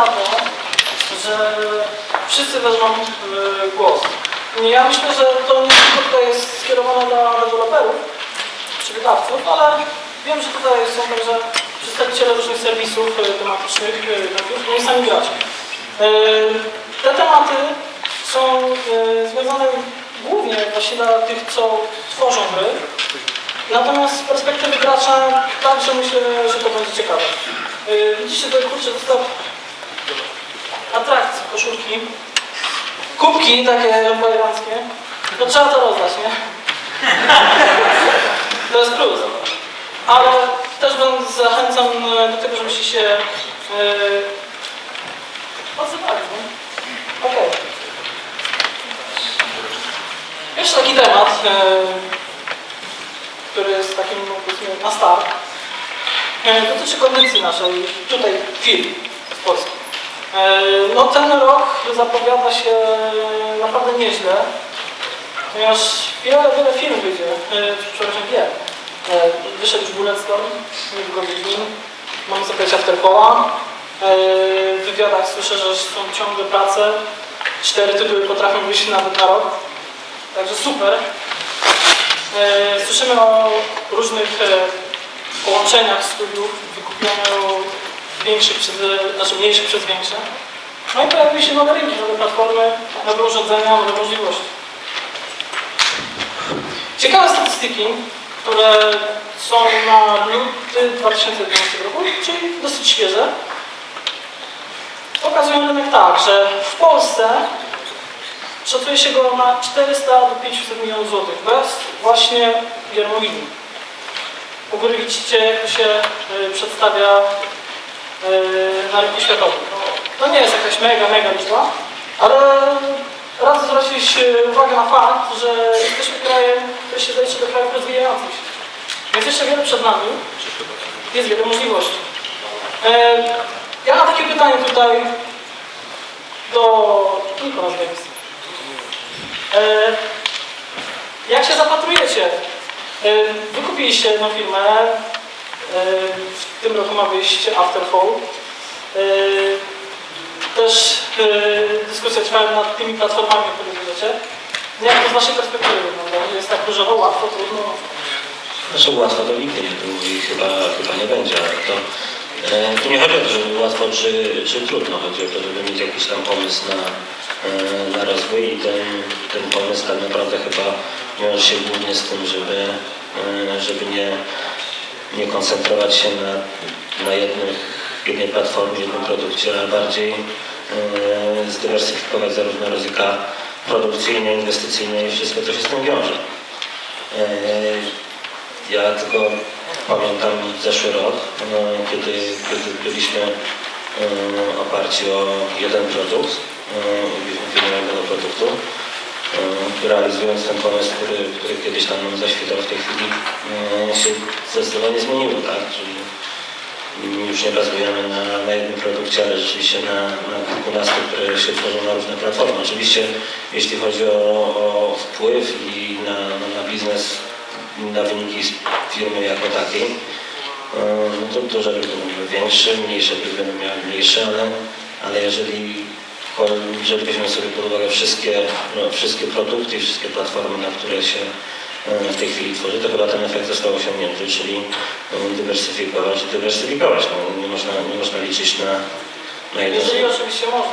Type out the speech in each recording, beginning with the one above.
na to, że wszyscy wezmą e, głos. Ja myślę, że to nie tylko jest skierowane dla deweloperów czy wydawców, ale wiem, że tutaj są także przedstawiciele różnych serwisów e, tematycznych, e, których oni sami gracie. E, Te tematy są związane głównie właśnie dla tych, co tworzą gry. Natomiast z perspektywy gracza także myślę, że to będzie ciekawe. Widzicie tutaj kurczę zestaw atrakcji, koszulki, kubki takie bajeranckie. No trzeba to rozdać, nie? To jest plus. Ale też wam zachęcam e, do tego, żebyście się yy, odzywali, nie? Okej. Jeszcze taki temat. Yy, który jest takim powiedzmy na start, dotyczy kondycji naszej, tutaj film No ten rok zapowiada się naprawdę nieźle, ponieważ wiele, wiele film wyjdzie, e, przepraszam, wie. E, Wyszedł już Bulletstorm, niedługo Wiedźmin, mamy zapowiedź Afterpola. E, W wywiadach słyszę, że są ciągle prace, cztery tytuły potrafią wyjść nawet na rok, także super. E, Słyszymy o różnych e, połączeniach studiów, wykupianiu większych przez, znaczy mniejszych przez większe. No i pojawiły się nowe rynki, nowe platformy, nowe urządzenia, nowe możliwości. Ciekawe statystyki, które są na luty 2011 roku, czyli dosyć świeże, pokazują rynek tak, że w Polsce Szacuje się go na 400 do 500 milionów złotych. Jest właśnie Giermowini. U góry widzicie, jak się y, przedstawia na rynku światowym. No, to nie jest jakaś mega, mega liczba, ale raz zwrócić y, uwagę na fakt, że jesteśmy krajem, który się zaliczy do krajów rozwijających się. Więc jeszcze wiele przed nami. Jest wiele możliwości. E, ja mam takie pytanie tutaj do Nikolas Games. Jak się zapatrujecie? Wykupiliście jedną firmę. W tym roku ma wyjść Afterfall. E, Też e, dyskusja trwa nad tymi platformami, o których bierzecie. Jak to z Waszej perspektywy wygląda? Jest tak różowo, łatwo, trudno? Znaczy łatwo to nigdy nie było i chyba, chyba nie będzie, ale to e, nie chodzi o to, żeby łatwo czy, czy trudno, chodzi o to, żeby mieć jakiś tam pomysł na, na rozwój i ten, ten pomysł tak naprawdę chyba wiąże się głównie z tym, żeby, żeby nie, nie koncentrować się na, na jednych, jednej platformie, jednym produkcie, ale bardziej e, zdywersyfikować zarówno ryzyka produkcyjne, inwestycyjne i wszystko, co się z tym wiąże. E, ja tylko pamiętam zeszły rok, no, kiedy, kiedy byliśmy e, oparci o jeden produkt, e, finalnego produktu, realizując ten pomysł, który, który kiedyś nam zaświtał w tej chwili, e, się zdecydowanie zmieniło, tak? Czyli już nie bazujemy na, na jednym produkcie, ale rzeczywiście na, na kilkunastu, które się tworzą na różne platformy. Oczywiście jeśli chodzi o, o wpływ i na, na, na biznes, na wyniki firmy jako takiej, e, no to duże grupy były większe, mniejsze grupy miały mniejsze, ale, ale jeżeli, jeżeli weźmiemy sobie pod uwagę wszystkie, no, wszystkie produkty i wszystkie platformy, na które się e, w tej chwili tworzy, to chyba ten efekt został osiągnięty, czyli e, dywersyfikować, dywersyfikować. No, nie, można, nie można liczyć na, na jedno Jeżeli oczywiście można.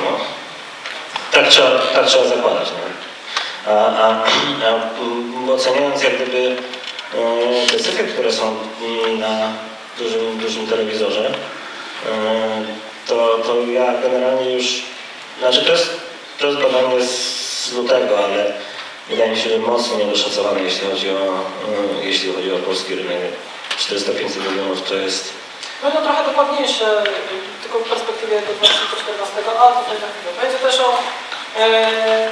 no, tak, trzeba, tak trzeba zakładać. No. A, a, a oceniając jak gdyby e, te cyfry, które są na dużym, dużym telewizorze, e, to, to ja generalnie już, znaczy to jest, to jest badanie z lutego, ale wydaje mi się, że mocno niedoszacowane, jeśli chodzi o, e, jeśli chodzi o polski rynek. 400-500 milionów to jest Będą trochę dokładniejsze, y, tylko w perspektywie do 2014, ale to tutaj za chwilę. Będzie też o e,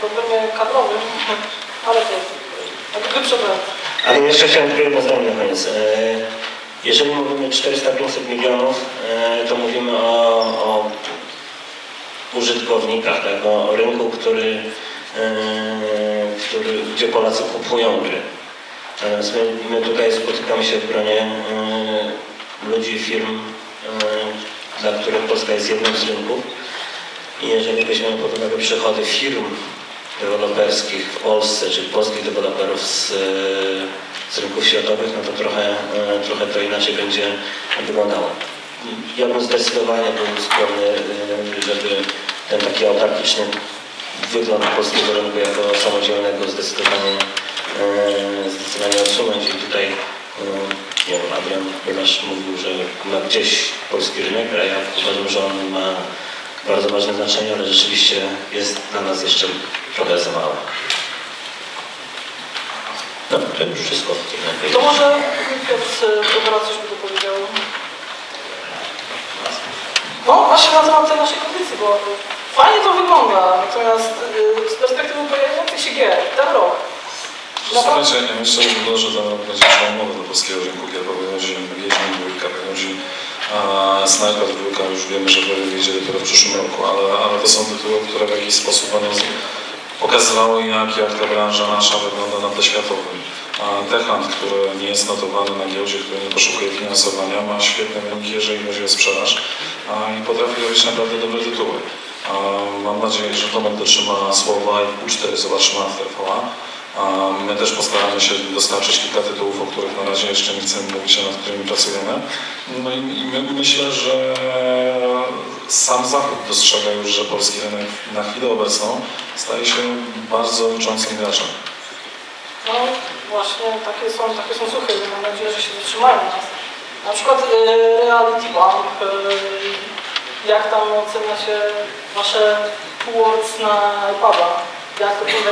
problemie kadrowym, ale to tak wyprzedzę. Ale jeszcze chciałem tylko jedno zdanie na koniec. E, Jeżeli mówimy 400-500 milionów, e, to mówimy o użytkownikach, tak? o, o rynku, który, e, który, gdzie Polacy kupują gry. My, my tutaj spotykamy się w gronie y, ludzi, firm, dla których Polska jest jednym z rynków. I jeżeli weźmiemy pod uwagę przychody firm deweloperskich w Polsce, czy polskich deweloperów z, z rynków światowych, no to trochę, trochę to inaczej będzie wyglądało. Ja bym zdecydowanie był skłonny, żeby ten taki autarkiczny wygląd polskiego rynku jako samodzielnego zdecydowanie, e, zdecydowanie odsunąć i tutaj e, nie wiem, Adrian Pylasz mówił, że ma gdzieś polski rynek, a ja uważam, że on ma bardzo ważne znaczenie, ale rzeczywiście jest dla nas jeszcze trochę za małe. No, to już wszystko. To może Piotr Kowara coś by dopowiedział. No właśnie na temat tej naszej kondycji, bo fajnie to wygląda, natomiast y, z perspektywy pojawiających się gier, ten rok. Słuchajcie, ja myślę, że że ten rok będzie przełomowy dla polskiego rynku gier, bo wychodzi Wiedźmin dwójka, wychodzi Sniper dwójka, już wiemy, że wyjdzie dopiero w przyszłym roku, ale, ale to są tytuły, które w jakiś sposób będą pokazywały, jak, jak ta branża nasza wygląda na tle światowym. Techland, który nie jest notowany na giełdzie, który nie poszukuje finansowania, ma świetne wyniki, jeżeli chodzi o sprzedaż i potrafi robić naprawdę dobre tytuły. Mam nadzieję, że Tomek dotrzyma słowa i Q4 zobaczymy na TVA. My też postaramy się dostarczyć kilka tytułów, o których na razie jeszcze nie chcemy mówić, a nad którymi pracujemy. No i, i my, myślę, że sam Zachód dostrzega już, że polski rynek na chwilę obecną staje się bardzo liczącym graczem. No właśnie takie są, takie są suchy, mam nadzieję, że się zatrzymają nas. Na przykład y, Reality Bank, y, jak tam ocenia się wasze words na iPada, jak to wygląda.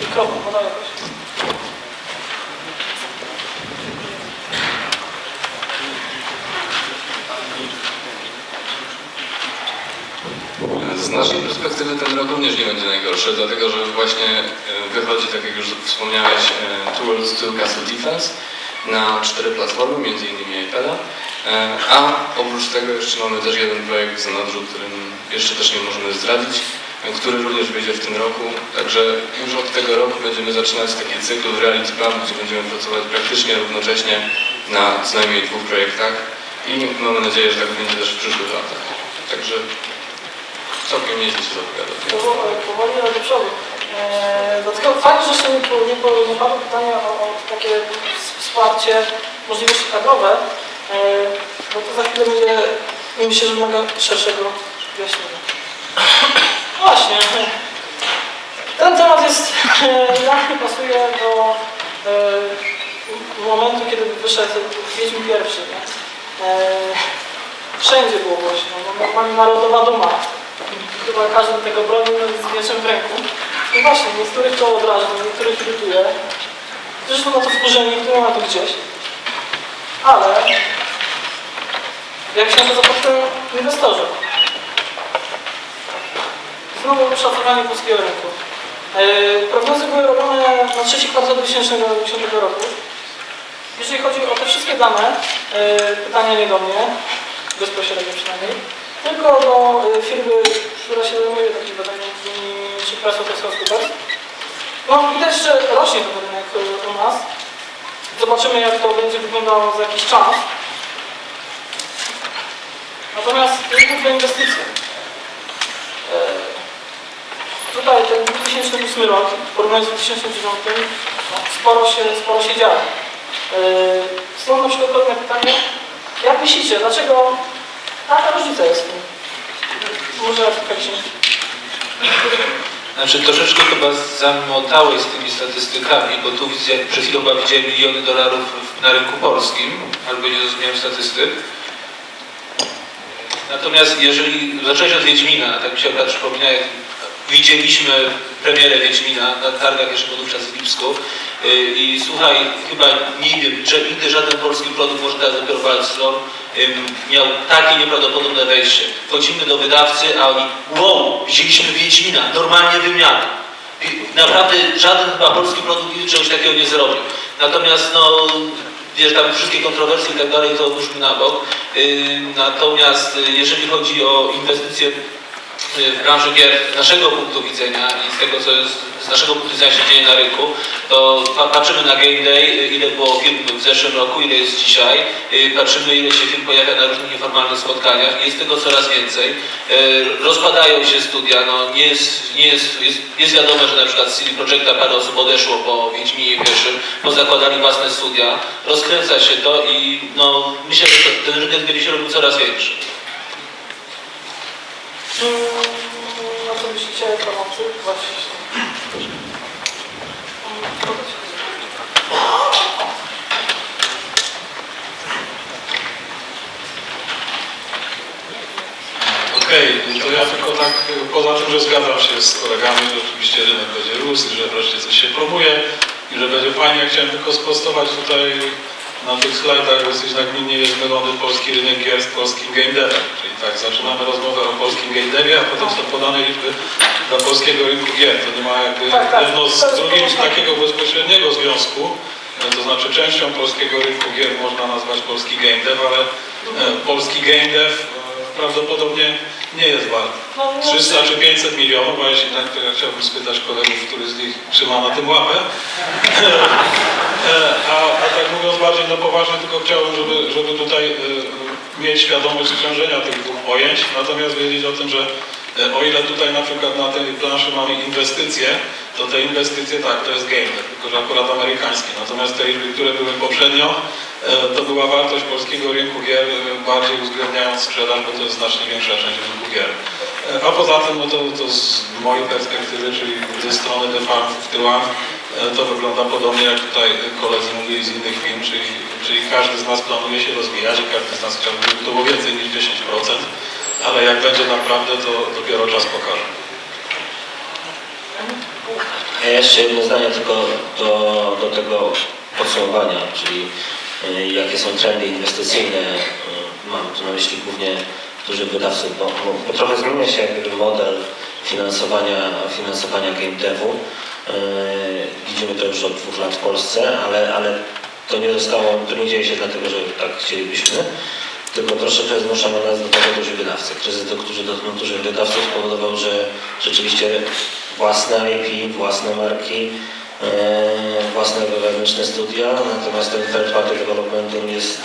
Mikrofon, podaj jakoś. Z naszej perspektywy ten rok również nie będzie najgorszy, dlatego że właśnie e, wychodzi, tak jak już wspomniałeś, Tools to Castle Defense na cztery platformy, między innymi iPada. E, A oprócz tego jeszcze mamy też jeden projekt w zanadrzu, którym jeszcze też nie możemy zdradzić, e, który również wyjdzie w tym roku. Także już od tego roku będziemy zaczynać taki cykl Reality Pub, gdzie będziemy pracować praktycznie równocześnie na co najmniej dwóch projektach i mamy nadzieję, że tak będzie też w przyszłych latach. Także całkiem nieźle się zapowiada. Powoli, ale do przodu. Eee, dlatego fajnie, że jeszcze nie, nie, nie padło o, o takie wsparcie, możliwości kadrowe, bo to za chwilę będzie, myślę, że wymaga szerszego wyjaśnienia. Właśnie. Ten temat jest, e, idealnie pasuje do e, momentu, kiedy wyszedł Wiedźmin pierwszy. Nie? E, wszędzie było głośno, no, normalnie narodowa duma. Chyba każdy tego bronił z mieczem w ręku. I właśnie, niektórych to odraża, niektórych irytuje. Są na to wkurzeni, niektórzy na to gdzieś. Ale jak się na to zapatrują inwestorzy? Znowu szacowanie polskiego rynku. Yy, prognozy były robione na trzeci kwartał 2010 roku. Jeżeli chodzi o te wszystkie dane, yy, pytania nie do mnie, bezpośrednio przynajmniej, tylko do yy, firmy, która się zajmuje takimi badaniami, czy PricewaterhouseCoopers. No widać, że rośnie ten rynek u nas. Zobaczymy, jak to będzie wyglądało za jakiś czas. Natomiast na inwestycje. Yy, Tutaj ten 2008 rok, w porównaniu z 2009, no, sporo, się, sporo się działo. Yy, Stąd na przykład kolejne pytanie, jak myślicie, dlaczego taka różnica jest? Może Kasiu? Znaczy troszeczkę chyba zamotałeś z tymi statystykami, bo tu widzę, przed chwilą chyba widziałem miliony dolarów na rynku polskim, albo nie zrozumiałem statystyk. Natomiast jeżeli zacząłeś od Wiedźmina, tak mi się akurat przypomina, jak widzieliśmy premierę Wiedźmina na targach jeszcze był wówczas w Lipsku yy, i słuchaj, chyba nigdy, nigdy żaden polski produkt, może teraz dopiero ym, miał takie nieprawdopodobne wejście. Wchodzimy do wydawcy, a oni wow, widzieliśmy Wiedźmina, normalnie wymiana. Naprawdę żaden chyba polski produkt czegoś takiego nie zrobił. Natomiast no, tam wszystkie kontrowersje i tak dalej, to odłóżmy na bok. Yy, natomiast yy, jeżeli chodzi o inwestycje y, w branży gier z naszego punktu widzenia i z tego, co jest, z naszego punktu widzenia się dzieje na rynku, to pa- patrzymy na Game Day, ile było firm w zeszłym roku, ile jest dzisiaj, y, patrzymy ile się firm pojawia na różnych nieformalnych spotkaniach jest tego coraz więcej. Y, Rozpadają się studia, no nie jest, nie jest, jest, jest wiadome, że na przykład z CD Projekta parę osób odeszło po Wiedźminie pierwszym, bo zakładali własne studia, rozkręca się to i no myślę, że ten rynek będzie się robił coraz większy. Myślicie pomocy? Właśnie. Okej, to ja tylko tak, poza tym, że zgadzam się z kolegami, że oczywiście rynek będzie rósł że wreszcie coś się promuje i że będzie fajnie, chciałem tylko sprostować tutaj na tych slajdach dosyć nagminnie jest mylony polski rynek gier z polskim game devem. Czyli tak, zaczynamy rozmowę o polskim game devie, a potem są podane liczby dla polskiego rynku gier. To nie ma jakby Tak, tak, jedno z jest drugim takiego bezpośredniego związku. E, To znaczy częścią polskiego rynku gier można nazwać polski game dev, ale e, polski game dev prawdopodobnie nie jest wart No, no, 300 czy 500 milionów, a jeśli tak, to ja chciałbym spytać kolegów, który z nich trzyma na tym łapę. E, A, a tak mówiąc bardziej no poważnie, tylko chciałbym, żeby, żeby tutaj e, mieć świadomość sprzężenia tych dwóch pojęć, natomiast wiedzieć o tym, że o ile tutaj na przykład na tej planszy mamy inwestycje, to te inwestycje tak, to jest game, tylko że akurat amerykańskie. Natomiast te które były poprzednio, e, to była wartość polskiego rynku gier, e, bardziej uwzględniając sprzedaż, bo to jest znacznie większa część rynku gier. E, A poza tym, no to, to z mojej perspektywy, czyli ze strony The Farm w Tyłan, to wygląda podobnie jak tutaj koledzy mówili z innych firm, czyli, czyli każdy z nas planuje się rozwijać i każdy z nas chciałby, to było więcej niż 10%, ale jak będzie naprawdę, to dopiero czas pokaże. Ja jeszcze jedno zdanie tylko do, do tego podsumowania, czyli y, jakie są trendy inwestycyjne. Y, Mam tu na myśli głównie dużych wydawców, bo, bo, bo trochę zmienia się jakby model finansowania, finansowania game devu. Y, Widzimy to już od dwóch lat w Polsce, ale, ale to nie zostało, to nie dzieje się dlatego, że tak chcielibyśmy, tylko troszeczkę zmuszano nas do tego duży wydawcy. Kryzys, do, który dotknął dużych wydawców spowodował, że rzeczywiście własne IP, własne marki, e, własne wewnętrzne studia, natomiast ten third party development jest,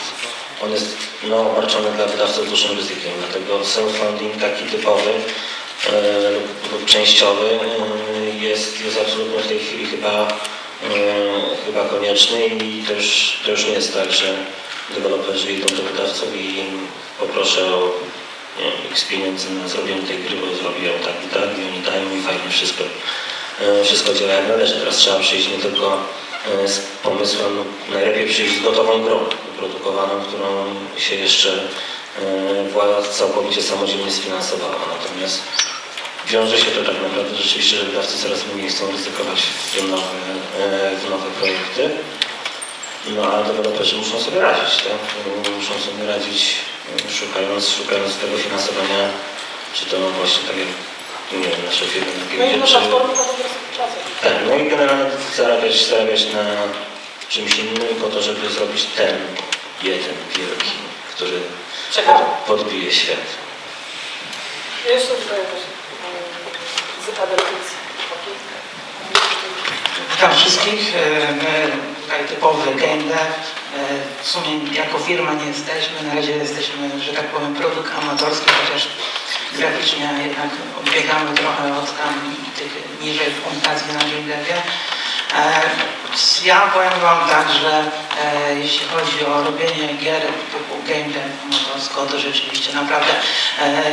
on jest no, obarczony dla wydawców dużym ryzykiem, dlatego self-funding taki typowy e, lub, częściowy e, jest, jest absolutnie w tej chwili chyba, chyba konieczny i to już, to już nie jest tak, że deweloperzy idą do wydawców i poproszę o nie wiem, x pieniędzy na zrobienie tej gry, bo zrobi ją tak i tak i oni dają i fajnie wszystko, e, wszystko działa jak należy. Teraz trzeba przyjść nie tylko e, z pomysłem, najlepiej przyjść z gotową grą, wyprodukowaną, którą się jeszcze e, władza całkowicie samodzielnie sfinansowała. Natomiast wiąże się to tak naprawdę rzeczywiście, że wydawcy coraz mniej chcą ryzykować w nowe, w nowe projekty. No a deweloperzy muszą sobie radzić, tak? Muszą sobie radzić szukając, szukając tego finansowania, czy to właśnie tak jak nie wiem, nasze firmy na No i giełdzie, na czy... Tak, no i generalnie zarabiać, zarabiać na czymś innym po to, żeby zrobić ten jeden wielki, który Ciekawe. podbije świat. Jeszcze tutaj e, z Adelficy. Witam wszystkich. E, My tutaj typowy game W sumie jako firma nie jesteśmy. Na razie jesteśmy, że tak powiem, produkt amatorski, chociaż graficznie jednak odbiegamy trochę od tam tych niżej punktacji na game Ja powiem Wam tak, że e, jeśli chodzi o robienie gier typu game dev amatorsko, to rzeczywiście naprawdę. E,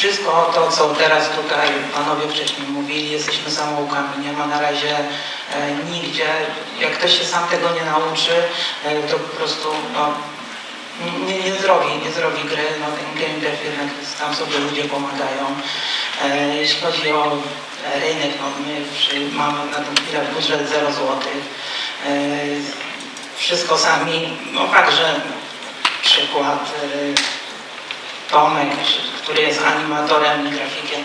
wszystko to, co teraz tutaj panowie wcześniej mówili, jesteśmy samoukami. Nie ma na razie e, nigdzie, jak ktoś się sam tego nie nauczy, e, to po prostu no, nie, nie zrobi, nie zrobi gry. No, ten game dev jednak tam sobie ludzie pomagają. E, jeśli chodzi o rynek, no, my przy, mamy na tę chwilę budżet 0 zł. E, wszystko sami, no także przykład e, Tomek, który jest animatorem i grafikiem